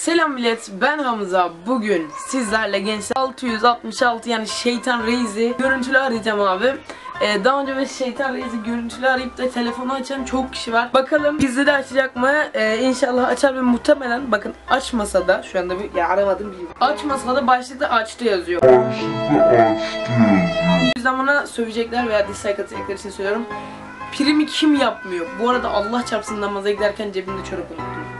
Selam millet ben Hamza. Bugün sizlerle gençler 666 yani şeytan reisi görüntülü arayacağım abi. Ee, daha önce ve şeytan reisi görüntülü arayıp da telefonu açan çok kişi var. Bakalım bizde de açacak mı? Ee, İnşallah açar ve muhtemelen bakın açmasa da şu anda bir ya aramadım bir Açmasa da başlıkta açtı yazıyor. O yüzden bana sövecekler veya dislike atacaklar için söylüyorum. Primi kim yapmıyor? Bu arada Allah çarpsın namaza giderken cebimde çorap unuttum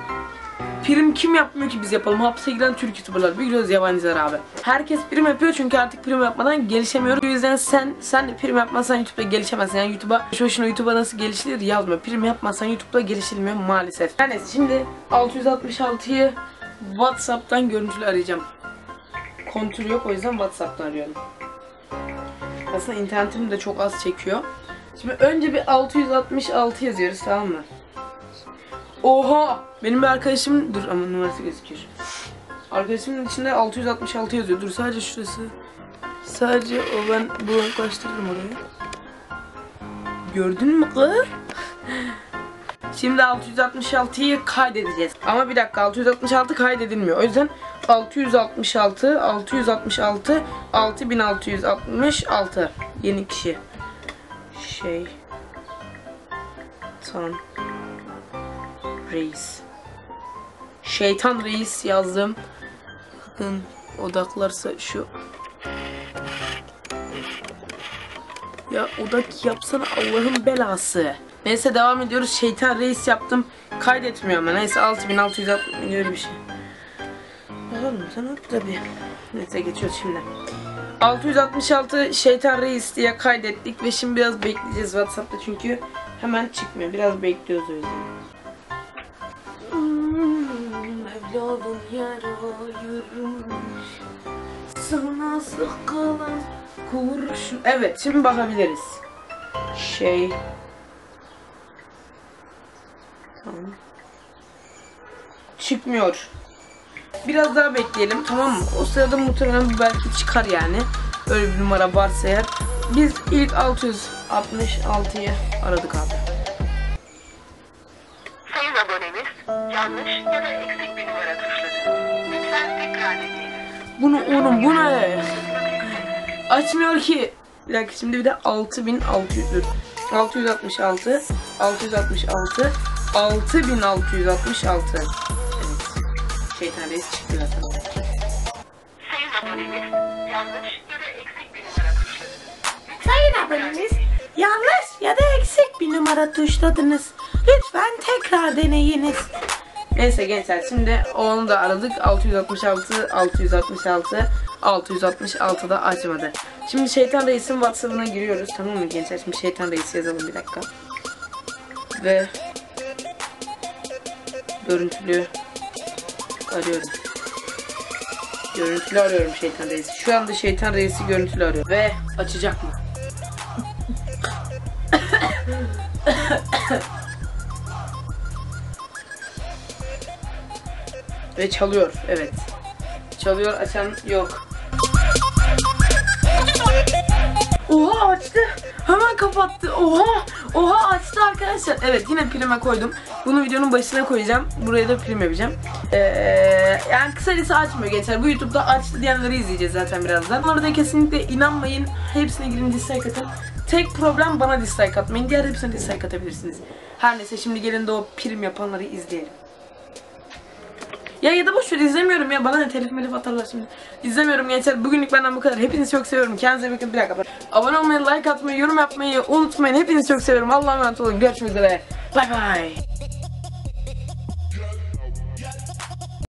Prim kim yapmıyor ki biz yapalım? Hapse giren Türk YouTuber'lar. Bir göz yabancılar abi. Herkes prim yapıyor çünkü artık prim yapmadan gelişemiyoruz. O yüzden sen sen de prim yapmazsan YouTube'da gelişemezsin. Yani YouTube'a şu başına YouTube'a nasıl gelişilir yazmıyor. Prim yapmazsan YouTube'da gelişilmiyor maalesef. Yani şimdi 666'yı WhatsApp'tan görüntülü arayacağım. Kontür yok o yüzden WhatsApp'tan arıyorum. Aslında internetim de çok az çekiyor. Şimdi önce bir 666 yazıyoruz tamam mı? Oha! Benim bir arkadaşım dur ama numarası gözüküyor. Arkadaşımın içinde 666 yazıyor. Dur sadece şurası. Sadece o ben bulanıklaştırırım orayı. Gördün mü kız? Şimdi 666'yı kaydedeceğiz. Ama bir dakika 666 kaydedilmiyor. O yüzden 666 666 6666 yeni kişi. Şey Tan Reis. Şeytan Reis yazdım. Bakın odaklarsa şu. Ya odak yapsana Allah'ın belası. Neyse devam ediyoruz. Şeytan Reis yaptım. Kaydetmiyor ama neyse 6660 öyle bir şey. Bakalım sen at tabi. Neyse geçiyoruz şimdi. 666 Şeytan Reis diye kaydettik ve şimdi biraz bekleyeceğiz WhatsApp'ta çünkü hemen çıkmıyor. Biraz bekliyoruz o yüzden. Evladım yara Sana sıkılan kurşun. Evet şimdi bakabiliriz. Şey. Tamam. Çıkmıyor. Biraz daha bekleyelim tamam mı? O sırada muhtemelen belki çıkar yani. Öyle bir numara varsa eğer. Biz ilk 666'yı aradık abi yanlış ya da eksik bir numara tuşladı. Lütfen tekrar ediniz. Bunu oğlum bu ne? Açmıyor ki. Bir dakika şimdi bir de 6600 dur. 666 666 6666 Evet. Şeytan reis çıktı zaten. Sayın abonemiz yanlış ya da eksik bir numara tuşladı. Sayın abonemiz yanlış ya da eksik bir numara tuşladınız. Lütfen tekrar deneyiniz. Neyse gençler şimdi onu da aradık. 666 666 666 da açmadı. Şimdi Şeytan Reis'in WhatsApp'ına giriyoruz. Tamam mı gençler? Şimdi Şeytan Reis yazalım bir dakika. Ve görüntülü arıyorum. Görüntülü arıyorum Şeytan Reis'i. Şu anda Şeytan Reis'i görüntülü arıyor. Ve açacak mı? Ve çalıyor. Evet. Çalıyor açan yok. Oha açtı. Hemen kapattı. Oha. Oha açtı arkadaşlar. Evet yine prime koydum. Bunu videonun başına koyacağım. Buraya da prim yapacağım. Ee, yani kısacası açmıyor gençler. Bu YouTube'da açtı diyenleri izleyeceğiz zaten birazdan. Bunlara da kesinlikle inanmayın. Hepsine girin dislike atın. Tek problem bana dislike atmayın. Diğer hepsine dislike atabilirsiniz. Her neyse şimdi gelin de o prim yapanları izleyelim. Ya ya da boş ver izlemiyorum ya bana ne telif melif atarlar şimdi. İzlemiyorum gençler bugünlük benden bu kadar. Hepinizi çok seviyorum. Kendinize bakın. Bir dakika. Abone olmayı, like atmayı, yorum yapmayı unutmayın. Hepinizi çok seviyorum. Allah'a emanet olun. Görüşmek üzere. Bay bay.